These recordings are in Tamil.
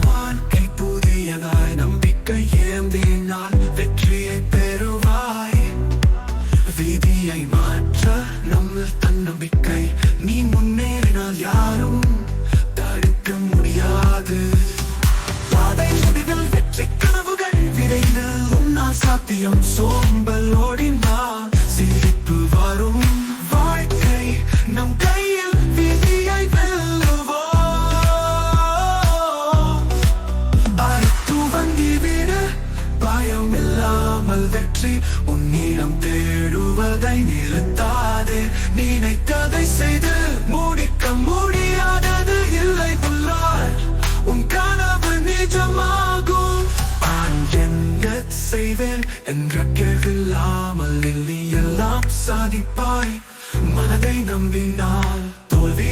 வாழ்க்கை நம்பிக்கை ஏந்தினால் பெறுவாய். விதியை மாற்ற நம்ம தன்னம்பிக்கை. நீ முன்னேறினால் யாரும் தடுக்க முடியாது. விரைந்து இல்லாமல் வெற்றி உன்னிடம் தேடுவதை நிறுத்தாதே. நினைத்ததை செய்து முடிக்க முடியாதது இல்லை புல்லார் உன் கனவு நிஜமாகும். நான் என்ன செய்வேன் என்ற கேள்வில்லாமல் எல்லாம் சாதிப்பாய். மனதை நம்பினால் தோல்வி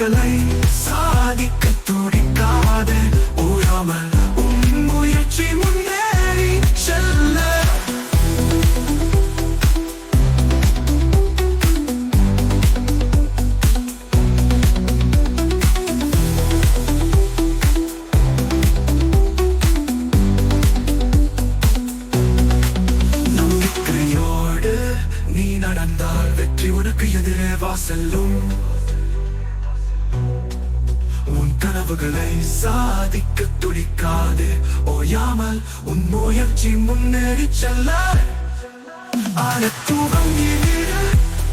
கனவுகளை சாதிக்க துடிக்காத ஓயாமல் உன் முயற்சி முன்னேறி செல்ல. நம்பிக்கையோடு நீ நடந்தால் வெற்றி உனக்கு எதிரே வா செல்லும் கனவுகளை சாதிக்க துடிக்காது. ஓயாமல் உன் முயற்சி முன்னேறி செல்ல. ஆழத்தூகம்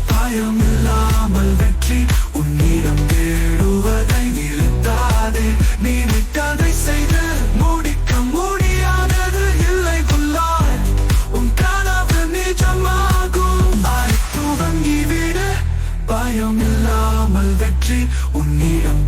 பயம் இல்லாமல் வெற்றி உன்னிடம் தேடுவதை நிறுத்தாது. நீ விட்டதை செய்து முடிக்க முடியாதது இல்லை கொள்ளாய் உன் கனவு நிஜமாகும். ஆழத்தூகம் பயம் இல்லாமல் வெற்றி உன்னிடம்